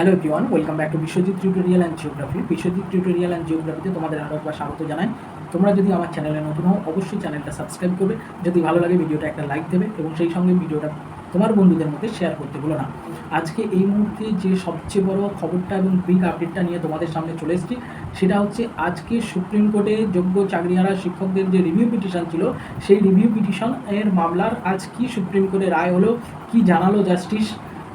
Hello everyone welcome back to Biswajit tutorial and geography Biswajit tutorial and জিওগ্রাফিতে তোমাদের আরও একবার স্বাগত জানাই। তোমরা যদি আমার চ্যানেলে নতুন হও, অবশ্যই চ্যানেলটা সাবস্ক্রাইব করবে। যদি ভালো লাগে ভিডিওটা একটা লাইক দেবে এবং সেই সঙ্গে ভিডিওটা তোমার বন্ধুদের মধ্যে শেয়ার করতে ভুলো না। আজকে এই মুহূর্তে যে সবচেয়ে বড় খবরটা এবং বিগ আপডেটটা নিয়ে তোমাদের সামনে চলে এসেছি, সেটা হচ্ছে আজকে সুপ্রিম কোর্টে যোগ্য চাকরিহারা শিক্ষকদের যে রিভিউ পিটিশন ছিল, সেই রিভিউ পিটিশন এর মামলার আজ কি সুপ্রিম কোর্টে রায় হলো, কি জানালো জাস্টিস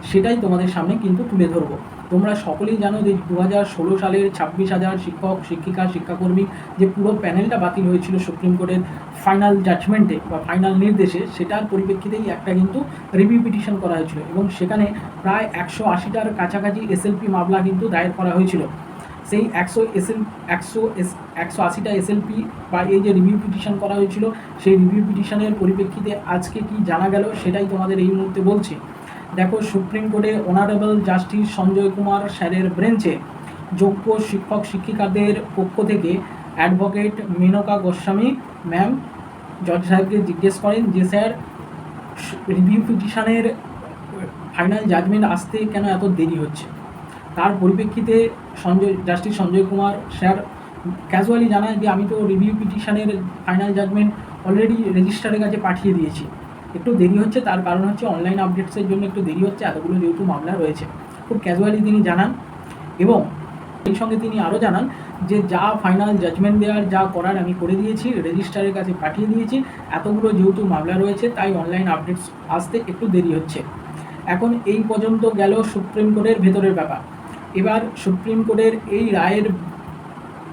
সেটাই তোমাদের সামনে কিন্তু তুলে ধরবো। তোমরা সকলেই জানো যে দু হাজার ষোলো সালের ছাব্বিশ হাজার শিক্ষক, শিক্ষিকা, শিক্ষাকর্মী যে পুরো প্যানেলটা বাতিল হয়েছিল সুপ্রিম কোর্টের ফাইনাল জাজমেন্টে বা ফাইনাল নির্দেশে, সেটার পরিপ্রেক্ষিতেই একটা কিন্তু রিভিউ পিটিশন করা হয়েছিল এবং সেখানে প্রায় একশো আশিটার কাছাকাছি এসএলপি মামলা কিন্তু দায়ের করা হয়েছিল। সেই একশো এসএল একশো এস একশো আশিটা এসএলপি বা এই যে রিভিউ পিটিশন করা হয়েছিল, সেই রিভিউ পিটিশনের পরিপ্রেক্ষিতে আজকে কি জানা গেল, সেটাই তোমাদের এই মুহূর্তে বলছি। দেখো, সুপ্রিম কোর্টে অনারেবল জাস্টিস সঞ্জয় কুমার স্যারের ব্রেঞ্চে যোগ্য শিক্ষক শিক্ষিকাদের পক্ষ থেকে অ্যাডভোকেট মেনকা গোস্বামী ম্যাম, জজ সাহেবকে জিজ্ঞেস করেন যে, স্যার, রিভিউ পিটিশনের ফাইনাল জাজমেন্ট আসতে কেন এত দেরি হচ্ছে? তার পরিপ্রেক্ষিতে Sanjay, justice Sanjay Kumar sir casually জানায় যে, আমি তো রিভিউ পিটিশনের ফাইনাল জাজমেন্ট অলরেডি রেজিস্ট্রারের কাছে পাঠিয়ে দিয়েছি। একটু দেরি হচ্ছে, তার কারণ হচ্ছে অনলাইন আপডেটসের জন্য একটু দেরি হচ্ছে, এতগুলো যেহেতু মামলা রয়েছে। খুব ক্যাজুয়ালি তিনি জানান, এবং এই সঙ্গে তিনি আরও জানান যে, যা ফাইনাল জাজমেন্ট দেওয়ার, যা করার আমি করে দিয়েছি রেজিস্ট্রারের কাছে পাঠিয়ে দিয়েছি, এতগুলো যেহেতু মামলা রয়েছে, তাই অনলাইন আপডেটস আসতে একটু দেরি হচ্ছে। এখন এই পর্যন্ত গেল সুপ্রিম কোর্টের ভেতরের ব্যাপার। এবার সুপ্রিম কোর্টের এই রায়ের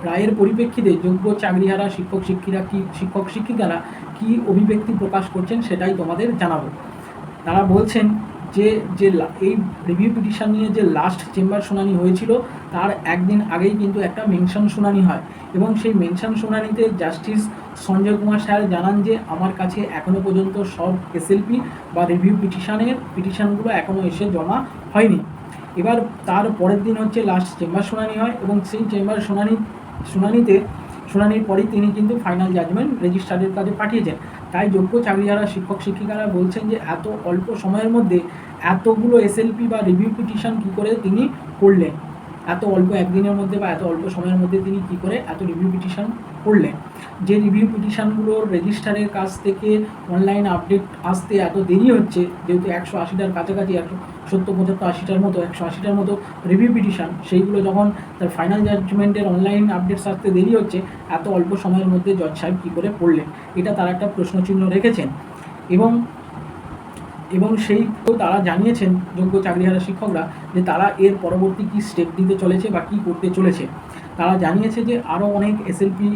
রায়ের পরিপ্রেক্ষিতে যোগ্য চাকরিহারা শিক্ষক শিক্ষিকা কি শিক্ষক শিক্ষিকারা কি অভিব্যক্তি প্রকাশ করছেন সেটাই তোমাদের জানাব। তারা বলছেন যে যে এই রিভিউ পিটিশন নিয়ে যে লাস্ট চেম্বার শুনানি হয়েছিল, তার একদিন আগেই কিন্তু একটা মেনশন শুনানি হয় এবং সেই মেনশন শুনানিতে জাস্টিস সঞ্জয় কুমার স্যার জানান যে, আমার কাছে এখনও পর্যন্ত সব এসএলপি বা রিভিউ পিটিশনের পিটিশনগুলো এখনও এসে জমা হয়নি। এবার তার পরের দিন হচ্ছে লাস্ট চেম্বার শুনানি হয় এবং সেই চেম্বার শুনানি শুনানিতে, শুনানির পরেই তিনি কিন্তু ফাইনাল জাজমেন্ট রেজিস্ট্রারের কাছে পাঠিয়েছেন। তাই যোগ্য চাকরিহারা, শিক্ষক, শিক্ষিকারা বলছেন যে এত অল্প সময়ের মধ্যে এতগুলো এসএলপি বা রিভিউ পিটিশন কী করে তিনি করলেন? এত অল্প একদিনের মধ্যে বা এত অল্প সময়ের মধ্যে তিনি কী করে এত রিভিউ পিটিশন করলেন? যে রিভিউ পিটিশনগুলোর রেজিস্ট্রারের কাছ থেকে অনলাইন আপডেট আসতে এত দেরি হচ্ছে, যেহেতু একশো আশিটার কাছাকাছি, একশো সত্তর, পঁচাত্তর, আশিটার মতো, একশো আশিটার মতো রিভিউ পিটিশান সেইগুলো যখন তার ফাইনাল জাজমেন্টের অনলাইন আপডেটস আসতে দেরি হচ্ছে, এত অল্প সময়ের মধ্যে জজ সাহেব কী করে পড়লেন? এটা তারা একটা প্রশ্নচিহ্ন রেখেছেন। এবং এবং সেই তারা জানিয়েছেন যোগ্য চাকরিহারা শিক্ষকরা যে তারা এর পরবর্তী কী স্টেপ দিতে চলেছে বা কী করতে চলেছে। তারা জানিয়েছে যে আরও অনেক এসএলপি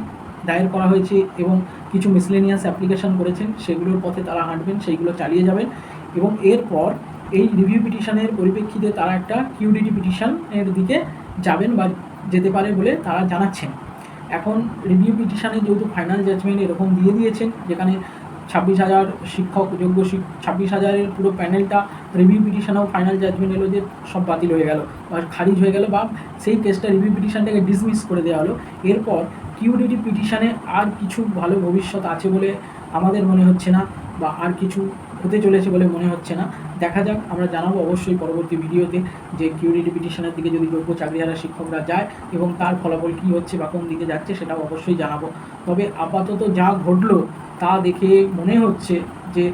দায়ের করা হয়েছে এবং কিছু মিসলেনিয়াস অ্যাপ্লিকেশন করেছেন, সেগুলোর পথে তারা হাঁটবেন, সেইগুলো চালিয়ে যাবেন এবং এরপর এই রিভিউ পিটিশনের পরিপ্রেক্ষিতে তারা একটা কিউডিটি পিটিশনের দিকে যাবেন বা যেতে পারে বলে তারা জানাচ্ছেন। এখন রিভিউ পিটিশানে যেহেতু ফাইনাল জাজমেন্ট এরকম দিয়ে দিয়েছেন, যেখানে ছাব্বিশ হাজার শিক্ষক, যোগ্য ছাব্বিশ হাজারের পুরো প্যানেলটা রিভিউ পিটিশনেও ফাইনাল জাজমেন্ট এলো যে সব বাতিল হয়ে গেল বা খারিজ হয়ে গেল বা সেই কেসটা রিভিউ পিটিশনটাকে ডিসমিস করে দেওয়া হলো। এরপর কিউডিটি পিটিশানে আর কিছু ভালো ভবিষ্যৎ আছে বলে আমাদের মনে হচ্ছে না। বা আর কিছু হতে চলেছে বলে মনে হচ্ছে না। দেখা যাক, আমরা জানাব অবশ্যই পরবর্তী ভিডিওতে যে কিউরিটি পিটিশনের দিকে যদি যোগ্য চাকরিহারা শিক্ষকরা যায় এবং তার ফলাফল কী হচ্ছে বা কোন দিকে যাচ্ছে সেটাও অবশ্যই জানাব। তবে আপাতত যা ঘটলো তা দেখে মনে হচ্ছে যে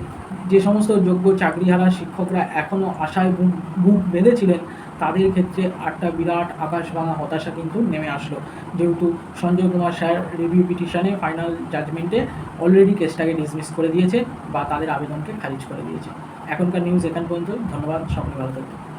যে সমস্ত যোগ্য চাকরিহারা শিক্ষকরা এখনও আশায় বুক বুক বেঁধেছিলেন তাদের ক্ষেত্রে আটটা বিরাট আকাশ ভাঙা হতাশা কিন্তু নেমে আসলো। যেহেতু সঞ্জয় কুমার স্যার রিভিউ পিটিশনে ফাইনাল জাজমেন্টে অলরেডি কেসটাকে ডিসমিস করে দিয়েছে বা তাদের আবেদনকে খারিজ করে দিয়েছে। এখনকার নিউজ এখান পর্যন্ত ধন্যবাদ। সকলে ভালো থাকবেন।